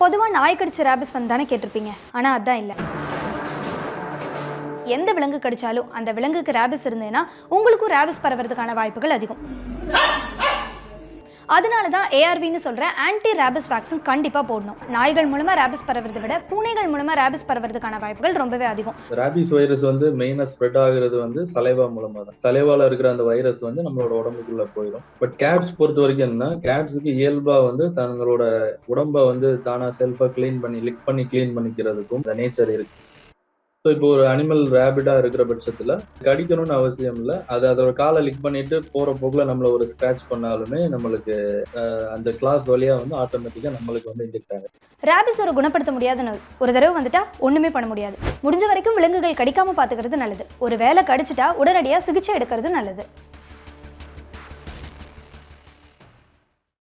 பொதுவாக நாய் கடிச்ச ரேபிஸ் வந்து தானே கேட்டிருப்பீங்க. ஆனால் அதான் இல்லை. எந்த விலங்கு கடிச்சாலும் அந்த விலங்குக்கு ரேபிஸ் இருந்ததுன்னா உங்களுக்கும் ரேபிஸ் பரவறதுக்கான வாய்ப்புகள் அதிகம். அதனால தான் ஏஆர்வின்னு சொல்கிற ஆன்டி ரேபிஸ் வேக்சின் கண்டிப்பாக போடணும். நாய்கள் மூலமாக ரேபிஸ் பரவறதை விட பூனைகள் மூலமாக ரேபிஸ் பரவறதுக்கான வாய்ப்புகள் ரொம்பவே அதிகம். ரேபிஸ் வைரஸ் வந்து மெயினாக ஸ்ப்ரெட் ஆகுறது வந்து சலைவா மூலமாக தான். சலைவாவில் இருக்கிற அந்த வைரஸ் வந்து நம்மளோட உடம்புக்குள்ளே போயிடும். பட் கேட்ஸ் பொறுத்த வரைக்கும் என்ன கேட்ஸுக்கு இயல்பாக வந்து தங்களோட உடம்பை வந்து தானாக செல்ஃபாக க்ளீன் பண்ணி லிக் பண்ணி க்ளீன் பண்ணிக்கிறதுக்கும் இந்த நேச்சர் இருக்கு. ஸோ இப்போ ஒரு அனிமல் ரேபிடா இருக்கிற பட்சத்துல கடிக்கணும்னு அவசியம் இல்லை. அது அதோட காலை லிக் பண்ணிட்டு போற போக்குல நம்மள ஒரு ஸ்கிராச் பண்ணாலுமே நம்மளுக்கு அந்த கிளாஸ் வழியா வந்து ஆட்டோமேட்டிக்கா நம்மளுக்கு வந்து இன்ஜெக்ட் ஆகும் ரேபிஸ் ஒரு குணப்படுத்த முடியாத நோய் ஒரு தடவை வந்துட்டா ஒன்றுமே பண்ண முடியாது. முடிஞ்ச வரைக்கும் விலங்குகள் கடிக்காமல் பார்த்துக்கிறது நல்லது. ஒரு வேலை கடிச்சிட்டா உடனடியாக சிகிச்சை எடுக்கிறது நல்லது.